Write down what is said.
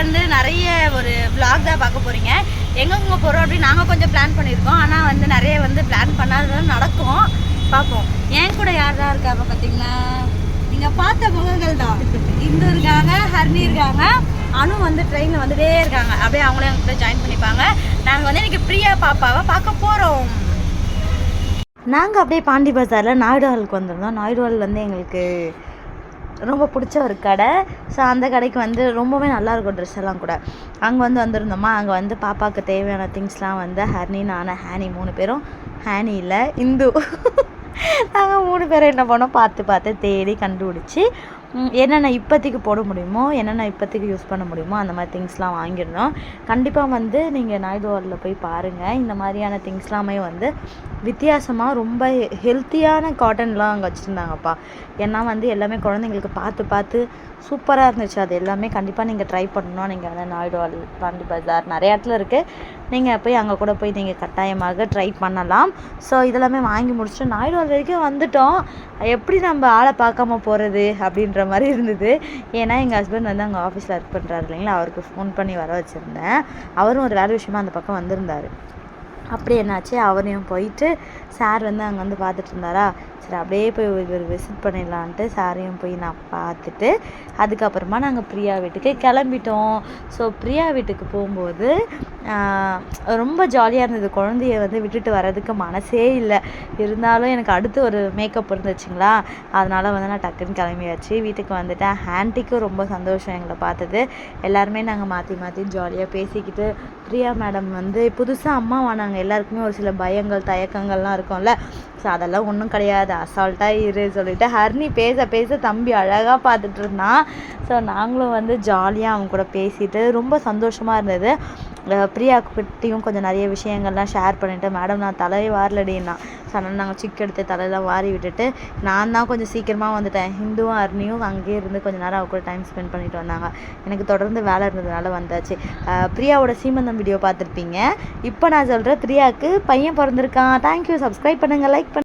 வந்து நிறைய ஒரு vlog தான் பார்க்க போகிறீங்க எங்கெங்க போகிறோம் அப்படின்னு நாங்கள் கொஞ்சம் பிளான் பண்ணியிருக்கோம். ஆனால் வந்து நிறைய வந்து பிளான் பண்ணாதது நடக்கும். பார்ப்போம். என் கூட யார் தான் இருக்காங்க இப்போ பார்த்தீங்கன்னா நீங்கள் பார்த்த முகங்கள் தான். இந்து இருக்காங்க ஹர்னி இருக்காங்க அனு வந்து ட்ரெயினில் வந்துட்டே இருக்காங்க. அப்படியே அவங்களே எங்கள் கூட ஜாயின் பண்ணிப்பாங்க. நாங்கள் வந்து இன்னைக்கு பிரியா பாப்பாவை பார்க்க போகிறோம் நாங்கள் அப்படியே பாண்டி பஜாரில் நாயுடு ஹாலுக்கு வந்திருந்தோம். நாயுடு ஹால் வந்து எங்களுக்கு ரொம்ப பிடிச்ச ஒரு கடை. ஸோ அந்த கடைக்கு வந்து ரொம்பவே நல்லா இருக்கும் ட்ரெஸ் எல்லாம் கூட. அங்கே வந்து வந்திருந்தோமா? அங்கே வந்து பாப்பாவுக்கு தேவையான திங்ஸ்லாம் வந்து ஹர்னி நான் ஹேனி மூணு பேரும். ஹேனி இல்லை இந்து. நாங்கள் மூணு பேரும் என்ன பண்ணோம்? பார்த்து பார்த்து தேடி கண்டுபிடிச்சி என்னென்ன இப்போதைக்கு போட முடியுமோ என்னென்ன இப்போதைக்கு யூஸ் பண்ண முடியுமோ அந்த மாதிரி திங்ஸ்லாம் வாங்கியிருந்தோம். கண்டிப்பாக வந்து நீங்கள் நாயுடு போய் பாருங்கள் இந்த மாதிரியான திங்ஸ்லாமே வந்து வித்தியாசமாக ரொம்ப ஹெல்த்தியான காட்டன்லாம் அங்கே வச்சுருந்தாங்கப்பா. ஏன்னா வந்து எல்லாமே குழந்தைங்களுக்கு பார்த்து பார்த்து சூப்பராக இருந்துச்சு. அது எல்லாமே கண்டிப்பாக நீங்கள் ட்ரை பண்ணணும். நீங்கள் வந்து நாயுடுவால் பாண்டி பஜார் நிறைய இடத்துல இருக்குது நீங்கள் போய் அங்கே கூட போய் நீங்கள் கட்டாயமாக ட்ரை பண்ணலாம். ஸோ இதெல்லாமே வாங்கி முடிச்சுட்டு நாயுடுவால் வரைக்கும் வந்துட்டோம். எப்படி நம்ம ஆளை பார்க்காம போகிறது அப்படின்ற மாதிரி இருந்தது. ஏன்னா எங்கள் ஹஸ்பண்ட் வந்து அங்கே ஆஃபீஸில் ஒர்க் பண்ணுறாரு இல்லைங்களா? அவருக்கு ஃபோன் பண்ணி வர வச்சுருந்தேன். அவரும் ஒரு வேலை விஷயமா அந்த பக்கம் வந்திருந்தார். அப்படி என்னாச்சு? அவரையும் போயிட்டு சார் வந்து அங்கே வந்து பார்த்துட்டு இருந்தாரா? சரி அப்படியே போய் ஒரு விசிட் பண்ணிடலான்ட்டு சாரையும் போய் நான் பார்த்துட்டு அதுக்கப்புறமா நாங்கள் பிரியா வீட்டுக்கு கிளம்பிட்டோம். ஸோ பிரியா வீட்டுக்கு போகும்போது ரொம்ப ஜாலியாக இருந்தது. குழந்தைய வந்து விட்டுட்டு வர்றதுக்கு மனசே இல்லை. இருந்தாலும் எனக்கு அடுத்து ஒரு மேக்கப் இருந்துச்சுங்களா? அதனால் வந்து நான் டக்குன்னு கிளம்பியாச்சு. வீட்டுக்கு வந்துட்டேன். ஹேண்டிக்கும் ரொம்ப சந்தோஷம் எங்களை பார்த்தது. எல்லாருமே நாங்கள் மாற்றி மாற்றி ஜாலியாக பேசிக்கிட்டு பிரியா மேடம் வந்து புதுசாக அம்மாவானாங்க. எல்லாருக்குமே ஒரு சில பயங்கள் தயக்கங்கள்லாம் இருக்கும்ல. ஸோ அதெல்லாம் ஒன்றும் கிடையாது. அசால்ட்டாக இரு சொல்லிட்டு ஹர்னி பேச பேச தம்பி அழகாக பார்த்துட்டு இருந்தான் ஸோ நாங்களும் வந்து ஜாலியாக அவங்க கூட பேசிட்டு ரொம்ப சந்தோஷமாக இருந்தது. பிரியா கிட்டேயும் கொஞ்சம் நிறைய விஷயங்கள்லாம் ஷேர் பண்ணிவிட்டு மேடம் நான் தலையை சடனாக நாங்கள் சிக் எடுத்து தலையெல்லாம் வாரி விட்டுட்டு நான் தான் கொஞ்சம் சீக்கிரமாக வந்துட்டேன். ஹிந்துவும் அர்னியும் அங்கேயே இருந்து கொஞ்ச நேரம் அவ கூட டைம் ஸ்பெண்ட் பண்ணிட்டு வந்தாங்க. எனக்கு தொடர்ந்து வேலை இருந்ததுனால வந்தாச்சு. பிரியாவோட சீமந்தம் வீடியோ பார்த்துருப்பீங்க. இப்போ நான் சொல்கிறேன் பிரியாவுக்கு பையன் பிறந்திருக்கான். தேங்க்யூ சப்ஸ்கிரைப் பண்ணுங்கள் லைக் பண்ணுங்கள்